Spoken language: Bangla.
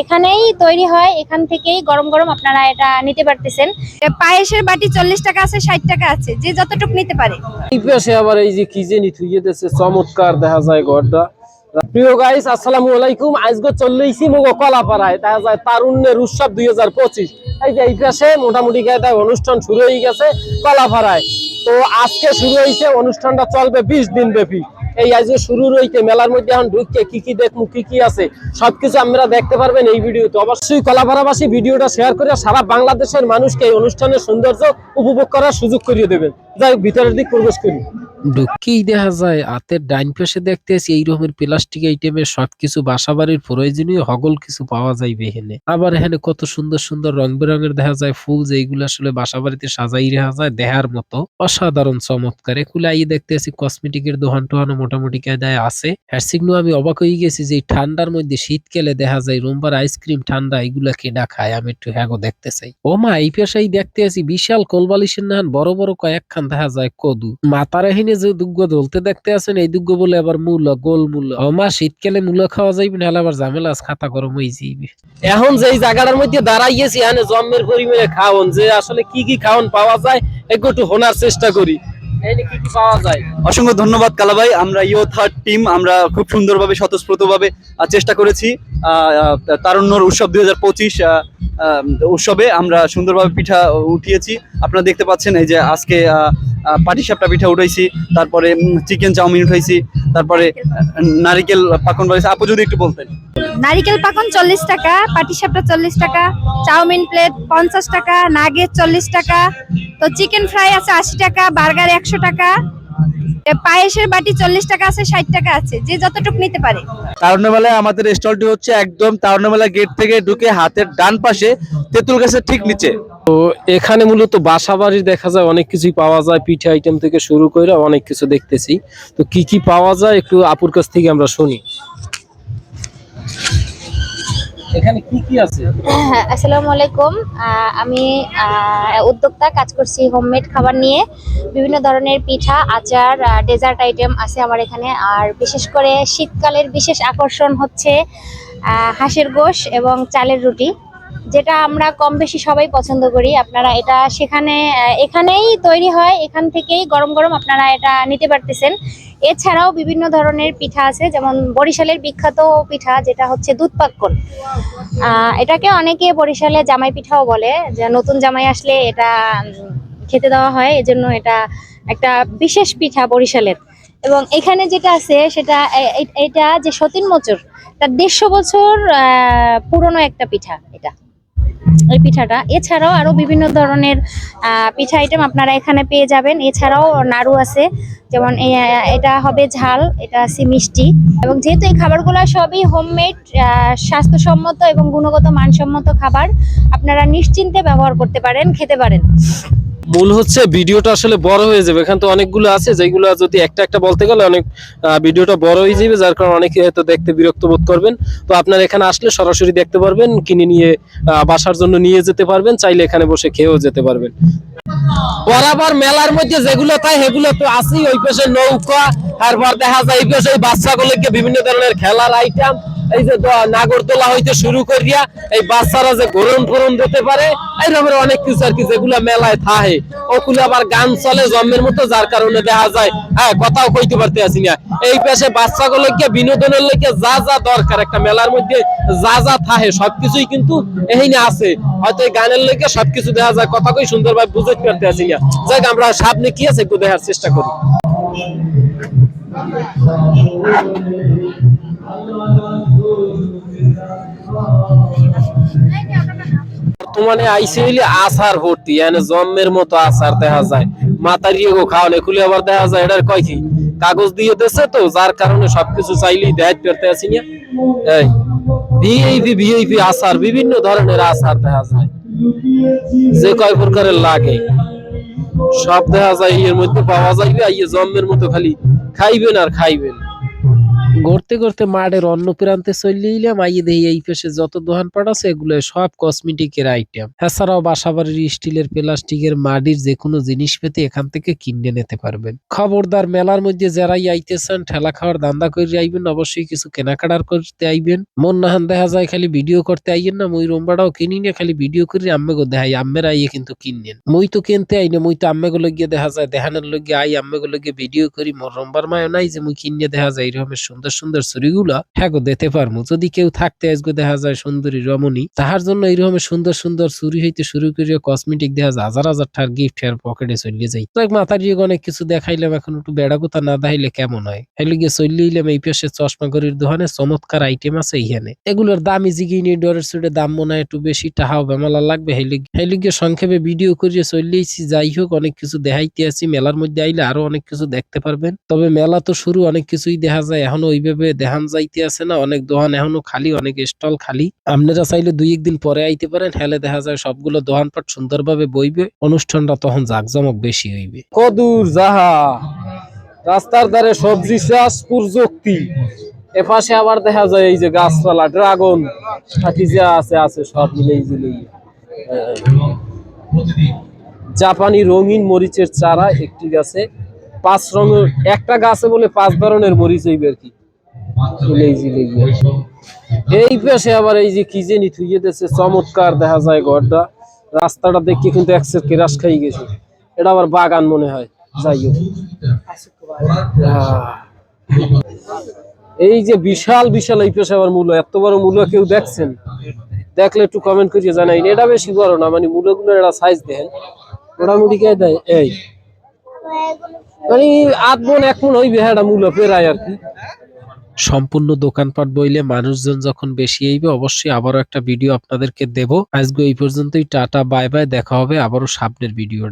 এখানেই তৈরি হয়। এখান থেকেই গরম গরম আপনারা এটা নিতে পারতেছেন। পায়েসের বাটি চল্লিশ টাকা আছে ষাট টাকা আছে যে যতটুকু নিতে পারে। এই পাশে আবার এই যে কি জানি থুইয়ে দিয়েছে চমৎকার দেখা যায় ঘরটা। প্রিয় গাইস আসসালামু আলাইকুম। আজকে চললেইছি মগো কলাপাড়ায় দেখা যায় তারুণ্যের উৎসব দুই হাজার পঁচিশ। এই যে এই পাশে মোটামুটি গায়ে অনুষ্ঠান শুরু হয়ে গেছে কলাপাড়ায়। তো আজকে শুরু হয়েছে অনুষ্ঠানটা চলবে বিশ দিন ব্যাপী। এই আজকে শুরু রইতে মেলার মধ্যে এখন ঢুককে কি কি দেখব, কি কি আছে, সবকিছু আপনারা দেখতে পারবেন এই ভিডিওতে। অবশ্যই কলাপাড়াবাসী ভিডিওটা শেয়ার করে সারা বাংলাদেশের মানুষকে এই অনুষ্ঠানের সৌন্দর্য উপভোগ করার সুযোগ করিয়ে দেবেন। যাই ভিতরের দিক প্রবেশ করি। ঢুককেই দেখা যায়, হাতের ডাইন পাশে দেখতেছি এই রকমের প্লাস্টিক আইটেমের সবকিছু বাসা বাড়ির প্রয়োজনীয় হগল কিছু পাওয়া যাইবে এখানে। আবার এখানে কত সুন্দর সুন্দর রং বেরঙের দেখা যায়, ফুল যেগুলো আসলে বাসা বাড়িতে সাজাই রাখা যায় দেখার মতো। অসাধারণ চমৎকার। এগুলো আই দেখতেছি কসমেটিকের দোকান টোহানো মোটামুটি কায়দায় আছে। হ্যাঁ সিগনো, আমি অবাক হয়ে গেছি যে ঠান্ডার মধ্যে শীতকালে দেখা যায় রোমবার আইসক্রিম ঠান্ডা এগুলা কেডা খায়। আমি একটু হ্যাগো দেখতে চাই। ও মা, এই পেশাই দেখতে আছি বিশাল কোলবালিশের নাহান বড় বড় কয়েকখান দেখা যায় কদু। মাতার এহিনে যে দুগ্গ ধলতে দেখতে আছেন, এই দুগ্গ বলে আবার মূল, গোল মূল। ও মা, শীতকালে মূল খাওয়া যাইবে নাহলে আবার ঝামেলা খাতা গরম হয়ে যাইবে। এখন যে এই জায়গাটার মধ্যে দাঁড়াইয়েছি এখানে জন্মের পরিমাণে খাওন, যে আসলে কি কি খাওন পাওয়া যায়, একটু শোনার চেষ্টা করি। অসংখ্য ধন্যবাদ কালাভাই। আমরা ইও থার্ড টিম আমরা খুব সুন্দরভাবে, স্বতঃস্ফূর্তভাবে চেষ্টা করেছি তারুণ্যর উৎসব দুই হাজার পঁচিশ উৎসবে আমরা সুন্দরভাবে পিঠা উঠিয়েছি। আপনারা দেখতে পাচ্ছেন এই যে আজকে পাটিসাপটা পিঠা উঠাইছি, তারপরে চিকেন চাউমিন উঠাইছি, তারপরে নারিকেল পাকন বানিয়েছি আপু যদি একটু বলতেন। নারিকেল পাকন চল্লিশ টাকা পাটিসাপটা চল্লিশ টাকা, চাউমিন প্লেট পঞ্চাশ টাকা নাগেট চল্লিশ টাকা, তো চিকেন ফ্রাই আছে আশি টাকা বার্গার একশো টাকা পায়েসের বাটি চল্লিশ টাকা আছে ষাট টাকা আছে যে যতটুকু নিতে পারে। তারুণ্য মেলায় আমাদের স্টলটি হচ্ছে একদম তারুণ্য গেট থেকে ঢুকে হাতের ডান পাশে তেঁতুল গাছের ঠিক নিচে। তো এখানে মূলত বাসা বাড়ির দেখা যায় অনেক কিছুই পাওয়া যায় পিঠে আইটেম থেকে শুরু করে অনেক কিছু দেখতেছি। তো কি কি পাওয়া যায় একটু আপুর কাছ থেকে আমরা শুনি। এখানে কি কি আছে? আসসালামু আলাইকুম। আমি উদ্যোক্তা কাজ করছি হোমমেড খাবার নিয়ে। বিভিন্ন ধরনের পিঠা, আচার ডেজার্ট আইটেম আছে আমার এখানে। আর বিশেষ করে শীতকালের বিশেষ আকর্ষণ হচ্ছে হাঁসের গোশ এবং চালের রুটি, যেটা আমরা কম বেশি সবাই পছন্দ করি। আপনারা এটা সেখানে এখানেই তৈরি হয়। এখান থেকেই গরম গরম আপনারা এটা নিতে পারতেছেন। এছাড়াও বিভিন্ন ধরনের পিঠা আছে, যেমন বরিশালের বিখ্যাত পিঠা, যেটা হচ্ছে দুধ পাক্কন। এটাকে অনেকে বরিশালে জামাই পিঠাও বলে, যে নতুন জামাই আসলে এটা খেতে দেওয়া হয়, এজন্য এটা একটা বিশেষ পিঠা বরিশালের। এবং এখানে যেটা আছে, সেটা এটা যে সতীন মোচর, তার দেড়শো বছর পুরনো একটা পিঠা এটা। এই পিঠাটা। এছাড়াও আরও বিভিন্ন ধরনের পিঠা আইটেম আপনারা এখানে পেয়ে যাবেন। এছাড়াও নাড়ু আছে, যেমন এটা হবে ঝাল, এটা আছে মিষ্টি। এবং যেহেতু এই খাবারগুলো সবই হোমমেড স্বাস্থ্যসম্মত এবং গুণগত মানসম্মত খাবার, আপনারা নিশ্চিন্তে ব্যবহার করতে পারেন, খেতে পারেন। মূল হচ্ছে ভিডিওটা আসলে বড় হয়ে যাবে। এখানে তো অনেকগুলো আছে, যেগুলো যদি একটা একটা বলতে গেলে অনেক ভিডিওটা বড় হয়ে যাবে, যার কারণে অনেকে হয়তো দেখতে বিরক্ত বোধ করবেন। তো আপনারা এখানে আসলে সরাসরি দেখতে পারবেন, কিনে নিয়ে বাসার জন্য নিয়ে যেতে পারবেন, চাইলে এখানে বসে খেয়েও যেতে পারবেন। বরাবর মেলার মধ্যে যেগুলো তাই, সেগুলো তো আছেই, ওই পাশে নৌকা, তারপর দেখা যায় এই পাশে বাচ্চাগুলোকে বিভিন্ন ধরনের খেলার আইটেম এই যে নাগরদোলা হইতে শুরু করিয়া এই বাচ্চারা যে গরম ফরম দিতে পারে এই রকমের অনেক কিছু আর কি যেগুলো মেলায় থাহে ওগুলো আবার গান চলে জন্মের মতো, যার কারণে দেখা যায় হ্যাঁ কথাও কইতে পারতে আসি না। এই পাশে বাচ্চাগুলোকে বিনোদনের লেগে যা যা দরকার, একটা মেলার মধ্যে যা যা থাহে সবকিছুই কিন্তু এখানে আছে। হয়তো এই গানের লেগে সবকিছু দেখা যায় কথা কই সুন্দরভাবে বুঝতে পারতে আসি না যাক আমরা সামনে কি আছে একটু দেখার চেষ্টা করি। বর্তমানে আইসি হইলে আসার ভর্তি, এনে জন্মের মতো আসার দেখা যায়। মাতারিয়ে গো খাওয়ালে খুলে আবার দেখা যায়, এটার কয় কি? কাগজ দিয়ে দিছে তো, যার কারণে সবকিছু চাইলেই দেখাতে পারতে আসি না। এই, ভিআইপি ভিআইপি আসার বিভিন্ন ধরনের আসার দেখা যায়। যে কয় প্রকারের লাগে। সব দেখা যায় এর মধ্যে পাওয়া যাইবে আর ইয়ে জন্মের মতো খালি খাইবেন আর খাইবেন। গড়তে গড়তে মাঠের অন্য প্রান্তে চলে এলাম আইয়ে দেখি এই পাশে যত দোকানপাট আছে এগুলো সব কসমেটিকের আইটেম এছাড়াও বাসাবাড়ির স্টিলের, প্লাস্টিকের, মাটির যে কোনো জিনিস পেতে এখান থেকে কিনে নিতে পারবেন। খবরদার মেলার মধ্যে যারাই আইতেছেন, ঠেলা খাওয়ার দান্দা করে আইবেন, অবশ্যই কিছু কেনাকাটার করতে আইবেন। মন নাহান দেখা যায় খালি ভিডিও করতে আইয়েন না, মই রোমবাটাও কিনি না খালি ভিডিও করে আম্মেগো দেখাই, আম্মের আইয়ে কিন্তু কিনেন। মই তো কিনতে আই না, মই তো আম্মেগো লগিয়ে দেখা যায়, দেখানোর লগিয়ে আই, আম্মেগো লগিয়ে ভিডিও করি, মোর রোমবার মায় নাই যে মুই কিনে দেখা যায় এরকমের সুন্দর সুন্দর ছুরিগুলা হ্যাঁ দিতে পারমু যদি কেউ থাকতে আজগো দেখা যায় সুন্দরী রমণী, তাহার জন্য এইরকমের সুন্দর সুন্দর চুরি হইতে শুরু করে কসমেটিক দেখা যায়, হাজার হাজার টাকার গিফট হেয়ার পকেটে চলে যাই তো মাথার ইয়ে অনেক কিছু দেখাইলাম, এখন একটু বেড়া কথা না দেখাইলে কেমন হয়? হেলে গিয়ে চলে ইলাম এই পাশে চশমা গড়ির দোকানে, চমৎকার আইটেম আছে ইহানে এগুলোর দামি জিগিয়ে নিয়ে ডরের সুটে দাম মনে হয় একটু বেশি টাহাও বেমালা লাগবে হেলে গিয়ে সংক্ষেপে ভিডিও করিয়ে চলেইছি যাই হোক, অনেক কিছু দেখাইতে আছি, মেলার মধ্যে আইলে আরও অনেক কিছু দেখতে পারবেন। তবে মেলা তো শুরু, অনেক কিছুই দেখা যায়। এখনও ওইভাবে দেখান যাইতে আছে না, অনেক দোহান এখনও খালি, অনেক স্টল খালি। আপনারা চাইলে দুই একদিন পরে আইতে পারেন, হেলে দেখা যায় সবগুলো দোকানপাট সুন্দরভাবে বইবে, অনুষ্ঠানটা তখন জাকজমক বেশি হইবে। কদূর যাহা, রাস্তার ধারে সবজি চাষ প্রযুক্তি। এপাশে আবার দেখা যায় এই যে গাছপালা, ড্রাগন যা আছে আছে সব মিলেই। জাপানি রঙিন মরিচের চারা একটি গাছে, পাঁচ রঙের, একটা গাছে বলে পাঁচ ধরনের মরিচ হইবে আর কি। এই পাশে আবার এই যে কি জানি থুইয়ে দিয়েছে চমৎকার দেখা যায় ঘরটা। রাস্তাটা দেখে কিন্তু একসের কেরাস খাই গেছে। এটা আবার বাগান মনে হয় যাই হোক। এই যে বিশাল বিশাল এই পেশা আবার মূল্য এত বড় মূল্য কেউ দেখছেন? দেখলে একটু কমেন্ট করিয়ে জানাই এটা বেশি বড় না মানে মূল্যগুলোর একটা সাইজ দেখেন মোটামুটি কে দেয়? এই। মানে আট মন এক মন হইবে হ্যাঁ এটা মূল্য পেরায় আর কি। সম্পূর্ণ দোকানপাট বইলে মানুষজন যখন বেশি এইবে, অবশ্যই আবারও একটা ভিডিও আপনাদেরকে দেব। আজকে এই পর্যন্তই, টাটা, বাই বাই, দেখা হবে আবারও সামনের ভিডিও